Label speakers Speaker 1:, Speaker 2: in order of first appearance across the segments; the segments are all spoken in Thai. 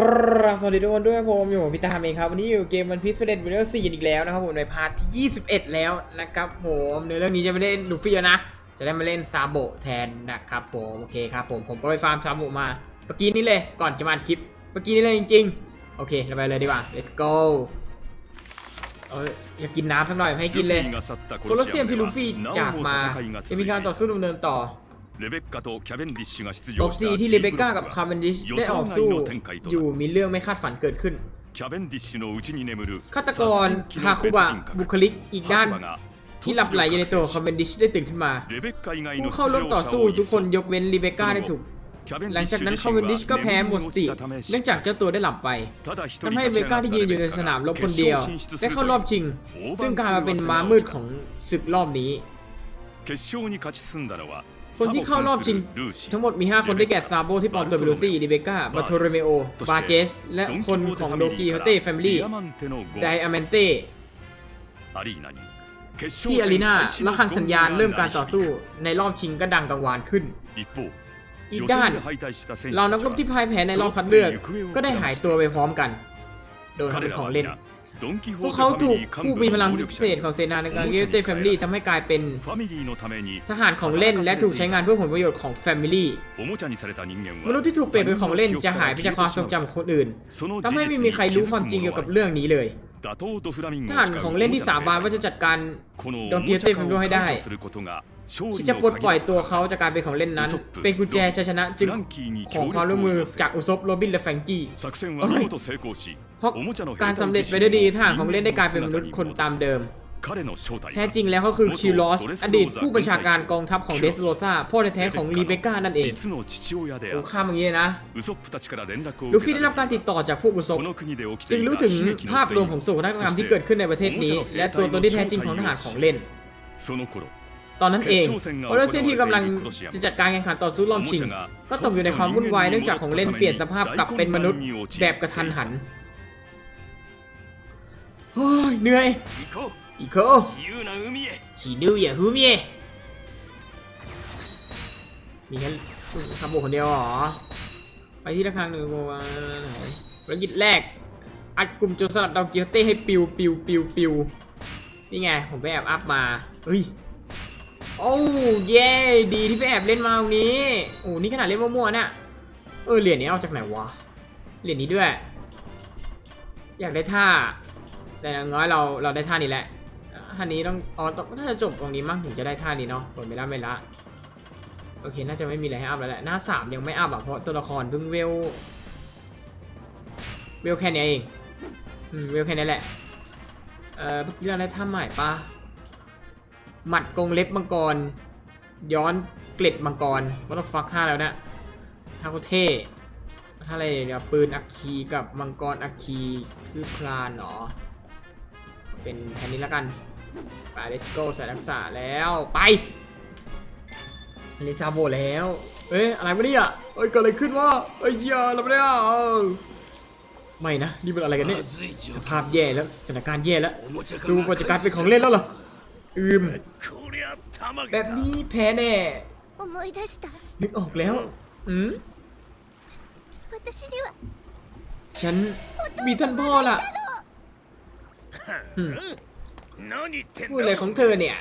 Speaker 1: กราบสวัสดีทุกคนด้วยผมอยู่พี่ตามเองครับ วันนี้อยู่เกมวันพีซเฟเดนเวลสี่อีกแล้วนะครับผมในพาร์ทที่21 แล้วนะครับผมในเรื่องนี้จะไม่ได้ลูฟี่แล้วนะ จะได้มาเล่นซาโบแทนนะครับผมโอเคครับผมผมก็ไปฟาร์มซาโบมาเมื่อกี้นี้เลยก่อนจะมาคลิปเมื่อกี้นี้เลยจริงๆ โอเคเราไปเลยดีกว่า let's go เอ้ยอยากกินน้ำสักหน่อยให้กินเลยโคลอสเซียมที่ลูฟี่จากมาจะมีการต่อสู้ดำเนินต่อ
Speaker 2: レベッカとキャベンディッシュが出
Speaker 1: ต
Speaker 2: 場
Speaker 1: ก
Speaker 2: し
Speaker 1: ซี
Speaker 2: た
Speaker 1: ที่เรเบคก้ากับคาร์เบนดิชได้ออกสู้อยู่มีเรื่องไม่คาดฝันเกิดขึ้น
Speaker 2: キャベンディッシュの内に眠る
Speaker 1: ฆาตกรฮาคุบะบุคลิกอีกด้าน ที่หลับไหลอยู่ในตัวคาร์เบนดิชได้ตื่นขึ้นมา
Speaker 2: レベッカ以外の
Speaker 1: ผู้
Speaker 2: 出
Speaker 1: เข้าร่วม
Speaker 2: 場
Speaker 1: ต่อ
Speaker 2: 者
Speaker 1: สู้
Speaker 2: を
Speaker 1: ทุก
Speaker 2: 一
Speaker 1: คน
Speaker 2: 掃
Speaker 1: ยกเว้นรีเบคก้าได้ถูก
Speaker 2: キャベン
Speaker 1: ห
Speaker 2: デ
Speaker 1: ลั
Speaker 2: ィ
Speaker 1: ง
Speaker 2: ッ
Speaker 1: จาก
Speaker 2: シュ
Speaker 1: นั้น
Speaker 2: 自
Speaker 1: คาร์เบนดิช
Speaker 2: 身
Speaker 1: ก็
Speaker 2: は
Speaker 1: แพ้หมด
Speaker 2: 眠
Speaker 1: ส
Speaker 2: りに
Speaker 1: ติ
Speaker 2: 落ちたため
Speaker 1: เนื่องจากเจ้าตัวได้หลับไป
Speaker 2: ただ一人
Speaker 1: ทำให้
Speaker 2: 立
Speaker 1: เบ
Speaker 2: ち
Speaker 1: ค
Speaker 2: 上
Speaker 1: ก้า
Speaker 2: がっ
Speaker 1: ที่
Speaker 2: た
Speaker 1: ยื
Speaker 2: レ
Speaker 1: นอยู่ใน
Speaker 2: ベッ
Speaker 1: สนาม
Speaker 2: カ
Speaker 1: ร
Speaker 2: が
Speaker 1: บคน
Speaker 2: 決
Speaker 1: เดียว
Speaker 2: 勝進出す
Speaker 1: ได้
Speaker 2: ると
Speaker 1: เข้ารอบชิง
Speaker 2: 大
Speaker 1: ซึ่ง
Speaker 2: 番
Speaker 1: กลายมาเป็น
Speaker 2: 狂わせ
Speaker 1: ม้า
Speaker 2: の
Speaker 1: มืดของศึกรอบนี้
Speaker 2: 決勝に勝ち進んだのは
Speaker 1: คนที่เข้ารอบชิงทั้งหมดมี 5 คนได้แก่ซาโบที่ปอนตัวเบลูซี่ดิเบกาบาโทเรเมโอบาเจส และคนของโดกีเฮเต้แฟมิลี่ไดอาเมนเต้ที่อารีนาแล้
Speaker 2: ว
Speaker 1: คังสัญญาณเริ่มการต่อสู้ในรอบชิงก็ดังกังวานขึ้น อีกด้านเรานักรบที่พ่ายแพ้ในรอบคัดเลือกก็ได้หายตัวไปพร้อมกัน โดยทำเป็นของเล่น พวกเขาถูกผู้มีพลังพิเศษของเซนาในการเกตเต้แฟมิลี่ทำให้กลายเป็นทหารของเล่นและถูกใช้งานเพื่อผลประโยชน์ของแฟมิลี่มนุษย์ที่ถูกเปลี่ยนเป็นของเล่นจะหายไปจากความทรงจำของคนอื่นทำให้ไม่มีใครรู้ความจริงเกี่ยวกับเรื่องนี้เลยทหารของเล่นที่สาบานว่าจะจัดการโดอง
Speaker 2: เกี
Speaker 1: ยเต้แฟมิ
Speaker 2: ลี่
Speaker 1: ให้ได้ ที่จะปลดปล่อยตัวเขาจากการเป็นของเล่นนั้น เป็นกุญแจชัยชนะจึงของความร่วมมือจากอุซบโรบินและแฟงกี้เพราะการสำเร็จไป
Speaker 2: ได้
Speaker 1: ดีทหารของเล่นได้กลายเป็นมนุษย์คนตามเดิม แท้จริงแล้วเขาคือคิวลอส อดีตผู้บัญชาการกองทัพของเดสโรซาพ่อแท้ๆของรีเบก้านั่นเองโอ้ข้ามอย่างนี้นะ ลูฟี่ได้รับการติดต่อจากผู้อุซบจึงรู้ถึงภาพรวมของโศกนาฏกรรมที่เกิดขึ้นในประเทศนี้ และตัวตนที่แท้จริงของทหารของเล่น ตอนนั้นเองโคโลเซียมที่กำลังจะจัดการแข่งขันต่อสู้รอบชิง ก็ตกอยู่ในความวุ่นวายเนื่องจากของเล่นเปลี่ยนสภาพกลับเป็นมนุษย์แบบกระทันหันเฮ้ยเหนื่อยอีโคชิดูย่าฮูมีมีแค่คาโบคนเดียวหรอ ไปที่ระฆังหนึ่งโมงภารกิจแรก อัดกลุ่มโจรสลัดดาวเกียร์เต้ให้ปิวปิวปิวปิวนี่ไง ผมไปแอบอัพมา เฮ้ย โอ้เย้ดีที่ไปแอบเล่นมาตรงนี้โอ้นี่ขนาดเล่นมั่วๆเนี่ยเออเหรียญนี้เอาจากไหนวะเหรียญนี้ด้วย อยากได้ท่า แต่อย่างน้อยเราเราได้ท่านี้แหละท่านี้ต้องอ๋อต้องน่าจะจบตรงนี้มั้งถึงจะได้ท่านี้เนาะกดไม่ละไม่ละโอเคน่าจะไม่มีอะไรให้อัพแล้วแหละหน้าสามยังไม่อัพอะเพราะตัวละครเพิ่งเวลเวลแค่นี้เองอืมเวลแค่นี้แหละเออเมื่อกี้เราได้ท่าใหม่ปะ หมัดกงเล็บมังกร ย้อนเกล็ดมังกรว่าเราฟักท่าแล้วนี่ยท่าโคเท่ท่าอะไรเนี่ยปืนอัคคีกับมังกรอัคคีคือพลานเหรอเป็นแค่นี้แล้วกันไป let's go ใส่ทักษะแล้วไปเลซาโบแล้ว เอ้ยอะไรวะเนี่ยเอ้ยเกิดอะไรขึ้นวะเอ้ยยาเราไม่ได้อะไม่นะ นี่เป็นอะไรกันเนี่ยสภาพแย่แล้วสถานการณ์แย่แล้วดูกว่าจะกายเป็นของเล่นแล้วเหรอ อืม
Speaker 2: こりゃたま
Speaker 1: แบบนี้แพ้แน่
Speaker 3: 思い出した
Speaker 1: นึกออกแล้ว อืม
Speaker 3: 私には
Speaker 1: ฉันมีท่านพ่อล่ะอืม
Speaker 2: 何言ってん
Speaker 1: พูดอะไรของเธอเนี่ย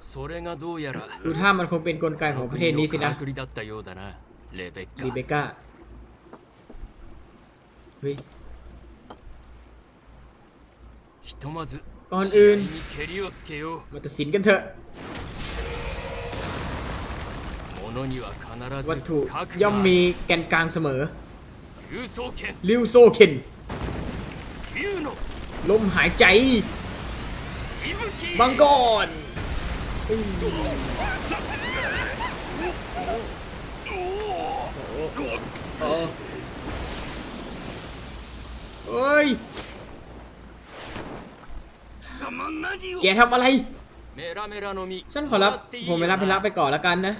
Speaker 4: それがどうやら
Speaker 1: ดูท่ามันคงเป็นกลไกของประเทศนี้สินะ
Speaker 4: 国のからくりだったようだなレベッ
Speaker 1: รี
Speaker 4: カ
Speaker 1: เบคก้า เฮ้ย
Speaker 4: ひとまず
Speaker 1: ก่อนอื่นมาตัดสินกันเถอะวัตถุย่อมมีแกนกลางเสมอลิวโซเคนลมหายใจ บังกอนเอ้ย แกทำอะไร ฉันขอรับ ผมไปรับพิลักไปก่อนแล้วกันนะ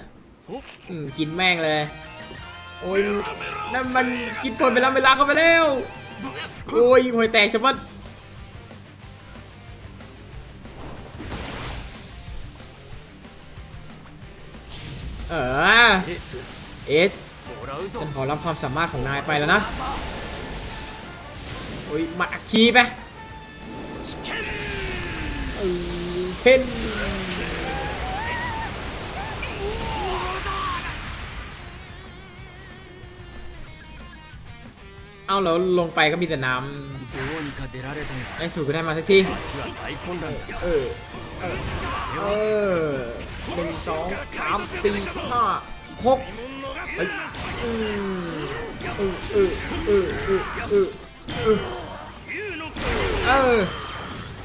Speaker 1: กินแม่งเลย โอ้ยนั่นมันกินคนไปรับเวลาเข้าไปแล้ว โอ้ยหวยแตกชะมัดเออเอสฉันขอรับความสามารถของนายไปแล้วนะ โอ้ยมัดอักคีไป เพ่นเอาแล้วลงไปก็มีแต่น้ำไอ้สูก็ได้มาสักทีเออเออหนึ่งสองสามสี่ห้าหกเออเออเออเออเออเออเออเออ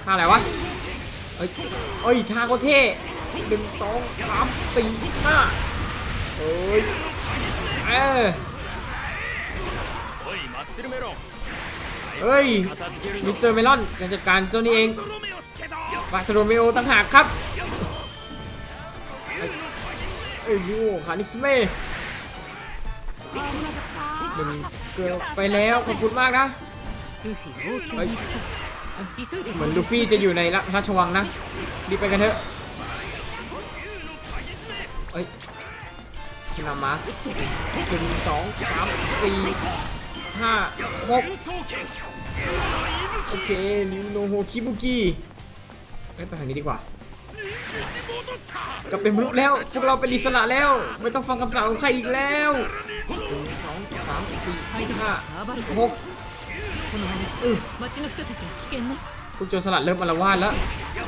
Speaker 1: อะไรวะ เอ้ยทางก็เท่หนึ่งสองสามสี่ห้าเอ้ยเออเฮ้ยมิสเตอร์เมลอนจะจัดการเจ้านี่เองบาตโรเมโอตั้งหากครับเฮ้ยยูคานิสเม่หนึ่เกิไปแล้วขอบคุณมากนะ เหมือนลูฟี่จะอยู่ในราชวังนะรีบไปกันเถอะเอ้ยชินามาหนึ่งสองสามสี่ห้าหกโอเคลิวโนโฮคิบุกิไปทางนี้ดีกว่าก็เป็นมนุษย์แล้ว พวกเราเป็นอิสระแล้ว ไม่ต้องฟังคำสั่งของใครอีกแล้วหนึ่งสองสามสี่ห้าหก
Speaker 5: 町の人たちは危険ね
Speaker 1: พวกโจรสลัดเริ่มอาละวาดแล้ว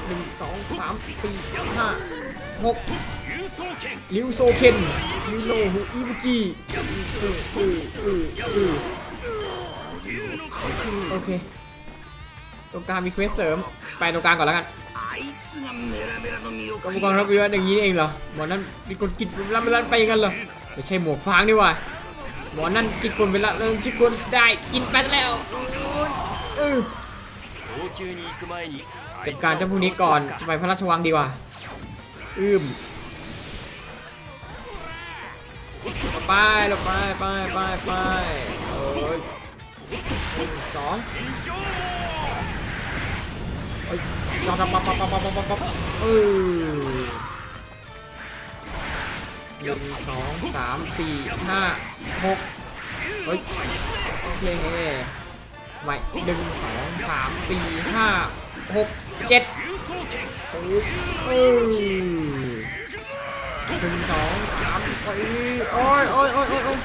Speaker 1: หนึ่งสองสามสี่ห้าหก
Speaker 2: 輸送権
Speaker 1: ลิวโซเคนลิวโนฮูอิบุกิอืออืออืออือโอเค ตรงกลางมีเควสเสริม ไปตรงกลางก่อนแล้วกัน
Speaker 2: あいつがメラメラの実を
Speaker 1: กรรมกรรับวิวัฒน์อย่างนี้นี่เองเหรอ หมอนั่นมีคนกินเวลาเวลาไปอย่างนั้นเหรอ ไม่ใช่หมวกฟางนี่หว่า หมอนั่นกินคนไปละเริ่มคิคนได้กินไปแล้วเจัดการเจ้าพวกนี้ก่อนจะไปพระราชวังดีกว่าอืมไปเราไปไปไปไปโอ้ยสองโอ้ยจอมปับปับปับปับปับปับเออ หนึ่งสองสามสี่ห้าหกเฮ้ยโอเไม่หนึ่งสองสามสี่ห้าหกเจ็ดโอ้ยหนึ่งสองสามโอ้ยโอ้ยโอ้ยโอ้ย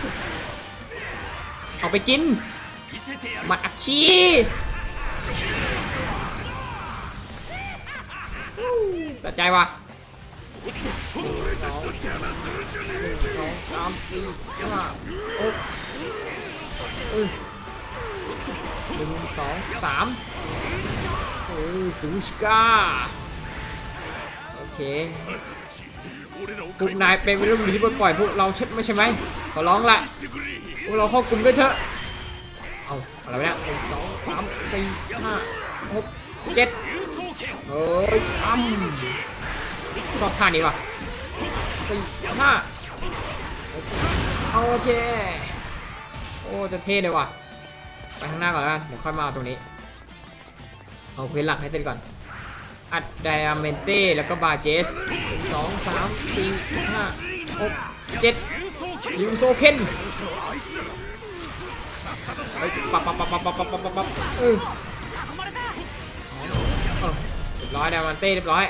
Speaker 1: เอาไปกินมัดอักชีสะใจวะ หนึ่งสองสามเอ้ซูชิก้าโอเคพวกนายเป็นวัรุ่ที่ปล่อยพวกเราเช็ดไม่ใช่ไหมขอร้องละพวกเราเข้ากลุ่มด้วเถอะเอาอะไรเนี่ยหนึ่งสองสามสี่ห้าหกเจ็ดเอ้ยอ้ำ ชอบท่านี้ว่ะสี่ห้าโอเค โอ้ จะเท่เลยว่ะ ไปข้างหน้าก่อนกันเดี๋ยวค่อยมาตรงนี้ เอาเพื้นหลักให้เสร็จก่อน อัดไดอาเมนเต้ แล้วก็บาเจสสองสามสี่ห้าหกเจ็ดยูโซเคนไปปับปับปับปับปับปับปับปับเออเรียบร้อยไดอาเมนเต้เรียบร้อย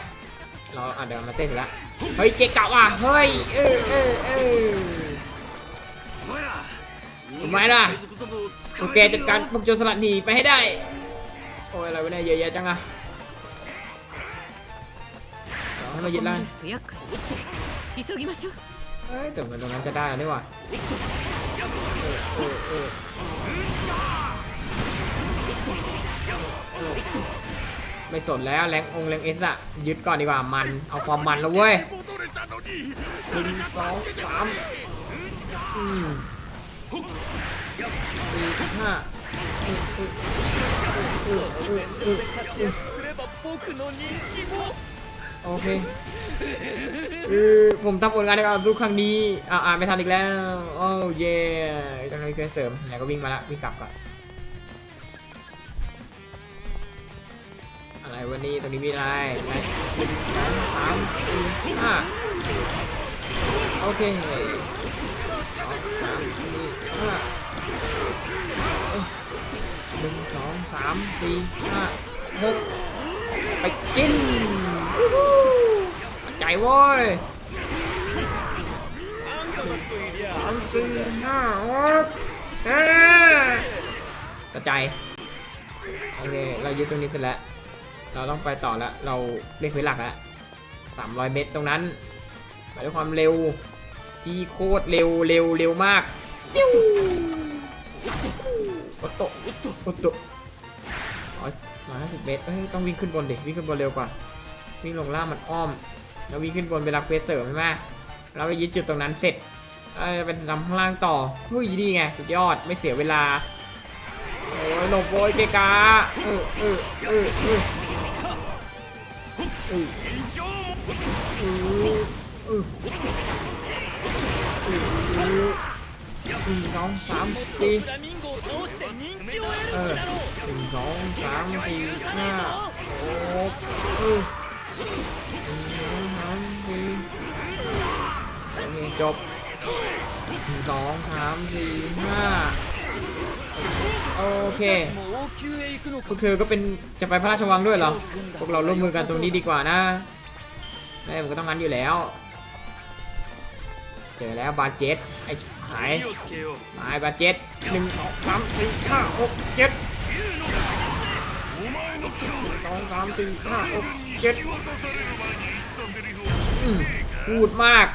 Speaker 1: เราอะเดี๋ยวมาเต้นละเฮ้ยเจ๊กะว่ะเฮ้ยเออเออเออทำไมล่ะ
Speaker 2: โอ
Speaker 1: เคจัดการพวกโจรสลัดหนีไปให้ได้โอ้ยอะไรวะเนี่ยเยอะแยะจังอะให้มายึด
Speaker 5: ได้
Speaker 1: เฮ้ยแต่มันตรงนั้นจะได้นี่หว่าเไม่สนแล้วแรงองแรงเอสอะยึดก่อนดีกว่ามันเอาความมันแล้วเว้ยหนึ่งสองสามสี่ห้าโอเคผมทำผลงานในการสู้ครั้งนี้อ่าไม่ทันอีกแล้ว โอ้เย่ต้องให้เพื่อนเสริมแล้วก็วิ่งมาละวิ่งกลับก่อน วันนี้ตรงนี้มีอะไรไหนึ่งสองสามสี่ห้าโอเคสามสี่ห้าหนึ่งสองสามสี่ห้าหกไปกินใจโว้ยสามสี่ห้าหกเอ้ยกระจายโอเค เรายึดตรงนี้เสร็จแล้ว เราต้องไปต่อแล้วเราเรียกพื้นหลักแล้ว300 เมตรตรงนั้นไปด้วยความเร็วที่โคตรเร็วเร็วเร็วมากปิ้วโอโตโอโตร้อยร้อยห้าสิบเมตรต้องวิ่งขึ้นบนดิวิ่งขึ้นบนเร็วกว่าวิ่งลงล่างมันอ้อม แล้ววิ่งขึ้นบนไปรับเควสเสริมใช่ไหมเราไปยึดจุดตรงนั้นเสร็จเอ้ยเป็นทำข้างล่างต่อเฮ้ยดีไงสุดยอดไม่เสียเวลาโอ้ยหลบโวยเกกาเออเออเออเออ ừ. Ừ. Ừ. Ừ. Đừng gióng xám đi ờ, Đừng gióng xám thì nha Ốp
Speaker 4: Ừ Đừng gióng thì Nghe chụp Đừng gióng xám thì nha Ô
Speaker 1: เค ก็คือก็เป็นจะไปพระราชวังด้วยเหรอ พวกเราร่วมมือกันตรงนี้ดีกว่านะได้ผมก็ต้องงันอยู่แล้ว เจอแล้วบาเจ็ตไอ้หายหายบาเจ็ตหนึ่งสองสามสี่ห้าหกเจ็ดสองสามสี่ห้าหกเจ็ดพูดมาก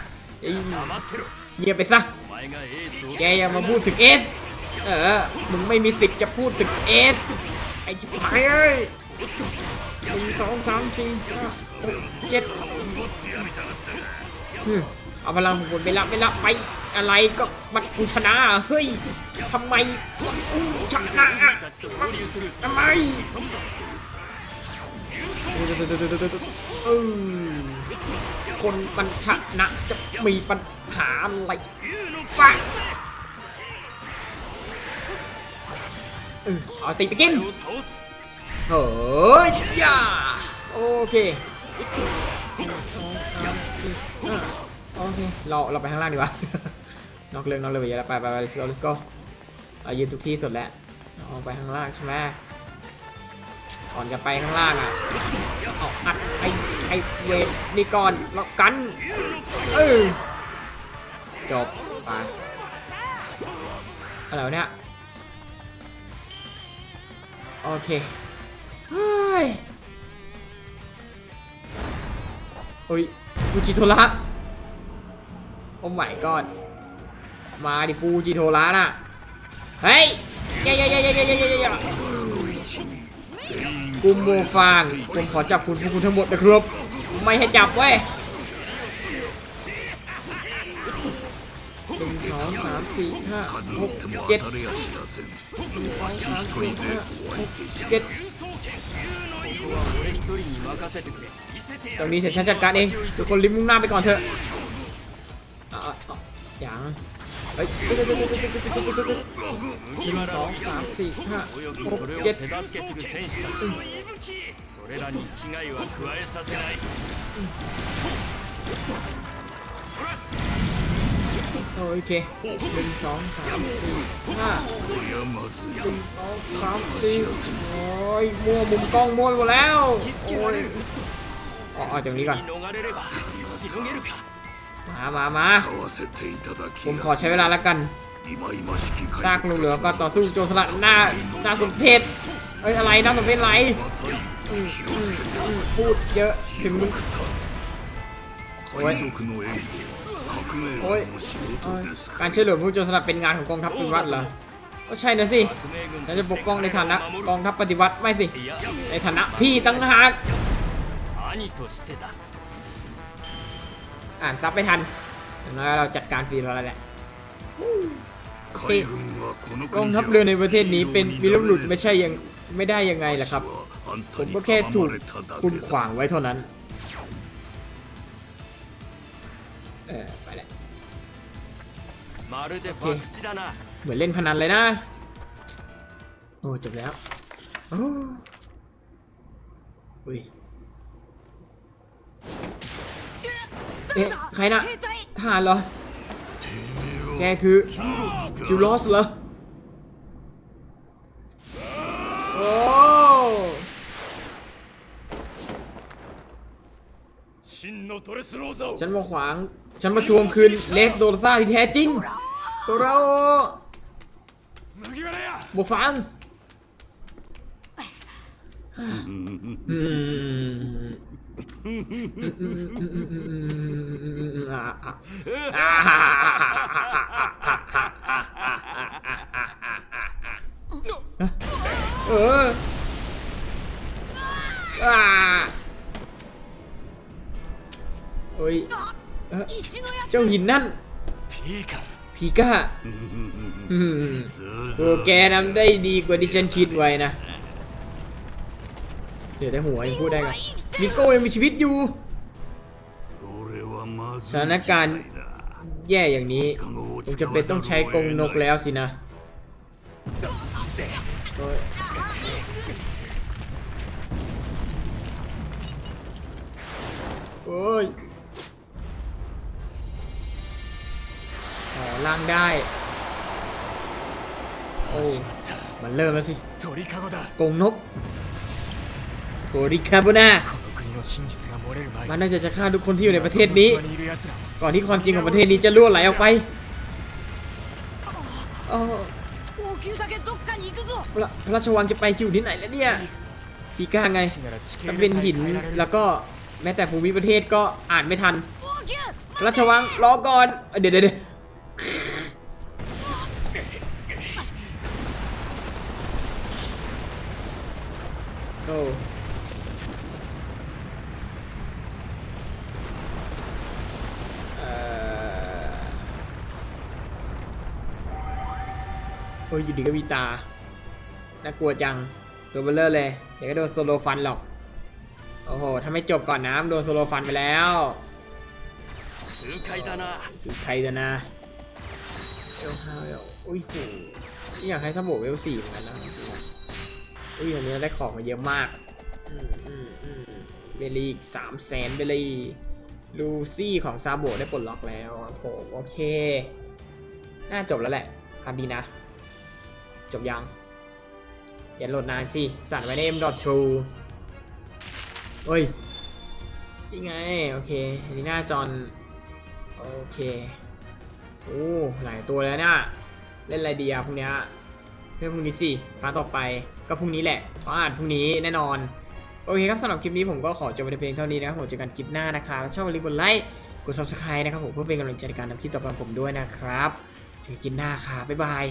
Speaker 1: เงียบไปซะ แกอย่ามาพูดถึงเอส เออ มึงไม่มีสิทธิ์จะพูดถึงเอสไอชิบหายเอ้ยหนึ่งสองสามสี่ห้าหกเจ็ดเอาพลังของคุณไปละไปละไปอะไรก็มันกูชนะเฮ้ยทำไมกูชนะทำไมคนมันชนะจะมีปัญหาอะไรปะ เอาตีไปกินโอ้ยยาโอเคโอเคเราเราไปข้างล่างดีกว่านอกเรื่องนอกเรื่องไปเยอะแล้วไปไปไป let's go let's go เอายืนทุกที่สุดแล้วเอาไปข้างล่างใช่ไหมก่อนจะไปข้างล่างอะเอาอัดไอไอเวทนี่ก่อนแล้วกันเออจบไปอะไรเนี่ย โอเคฮ้ยโอ้ยฟูจิโทระโอ้ไม่ก่อนมาดิฟูจิโทระน่ะ เฮ้ยยยยเย้เย้เย้เย้เย้เย้กุมโมฟานผมขอจับคุณพวกคุณทั้งหมดนะครับ ไม่ให้จับเว้ยหนึ่งสองสามสี่ห้าหกเจ็ด ตรงนี้เดี๋ยวฉันจัดการเองทุกคนริมมุ่งหน้าไปก่อนเถอะอย่างเฮ้ยหนึ่งสองสามสี่ห้าหกเจ็ด
Speaker 2: อ
Speaker 1: โอเคหนึ่งสองสามสี่ห้าหนึ่งสองสามสี่โอ้ยมัวมุมกล้องมั่วหมดแล้วโอ้ยเอาจากนี้ก่อนมามามาผมขอใช้เวลาละกันซากลูกเหลือก็ต่อสู้โจรสลัดหน้าหน้าสมเพชเอ้ยอะไรหน้าสมเพชไรพูดเยอะถึงโอ้ย โอ้ยการช่วยเหลือผู้โจรสลัดเป็นงานของกองทัพปฏิวัติเหรอก็ใช่นะสิฉันจะปกป้องในฐานะกองทัพปฏิวัติไม่สิ ในฐานะพี่ตั้งหากอ่านซับไปทันแล้วเราจัดการฟรีเราแล้วแหละกองทัพเรือในประเทศนี้เป็นวิรุลุดไม่ใช่ยังไม่ได้ยังไงล่ะครับ ผมก็แค่ถูกคุณขวางไว้เท่านั้น ออไปแห
Speaker 2: ละ
Speaker 1: โอ
Speaker 2: เค
Speaker 1: เหมือนเล่นพนันเลยนะ โอ้จบแล้วโอ้ยเอ๊ะใครนะทหารเหรอ แกคือคิวลอสเหรอฉันมาขวาง ฉันมาทวงคืนเลสโดซ่าที่แท้จริง ตัวเราบฟังเอออ่าเฮ้ย เจ้าหินนั่นพีก้าโออแกทำได้ดีกว่าดิฉันคิดไว้นะ เดี๋ยวได้หัวยังพูดได้กันมิโก้ยังมีชีวิตอยู่สถานการณ์แย่อย่างนี้คงจะเป็นต้องใช้กงนกแล้วสินะโอ้ย ล่างได้โอ้มันเริ่มแล้วสิ
Speaker 2: โก
Speaker 1: งนกโทริคาโบนามันน่าจะจะฆ่าทุกคนที่อยู่ในประเทศนี้ ก่อนที่ความจริงของประเทศนี้จะล่วงไหลออกไปพระราชวังจะไปคิวที่ไหนแล้วเนี่ยปีก้าไงมันเป็นหินแล้วก็แม้แต่ภูมิประเทศก็อ่านไม่ทัน ราชวังรอก่อน เดี๋ยวเดี๋ยว go โอ้ยอยู่ดีก็มีตา น่ากลัวจัง ตัวเบลเลอร์เลย เดี๋ยวก็โดนโซโลฟันหรอก โอ้โห ถ้าไม่จบก่อนน้ำโดนโซโลฟันไปแล้ว
Speaker 2: สุดใครตานะ
Speaker 1: สุดใครตานะเอลฮาวอุ้ย อยากให้สมบูรเวลสี่เหมือนกันนะ อุ้ยอันนี้ได้ของมาเยอะมากเบลลี่สามแสนเบลลี่ลูซี่ของซาโบได้ปลดล็อกแล้วครับผมโอเค น่าจบแล้วแหละทำดีนะ จบยัง อย่าโหลดนานสิ สั่นไว้ใน m.true เฮ้ยนี่ไง โอเค อันนี้หน้าจอน โอเค โอ้ หลายตัวแล้วเนี่ย เล่นอะไรดีอะพรุ่งเนี้ย รื่องพรุ่งนี้สิฟ้าต่อไปก็พรุ่งนี้แหละเพราะอ่านพรุ่งนี้แน่นอน โอเคครับสำหรับคลิปนี้ผมก็ขอจบไปเพียงเท่านี้นะครับผมเจอกันคลิปหน้านะครับชอบอย่าลืมกดไลค์กด subscribe นะครับผมเพื่อเป็นกำลังใจในการทำคลิปต่อไปของผมด้วยนะครับเจอกันคลิปหน้าครับบ๊ายบาย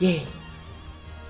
Speaker 1: เย้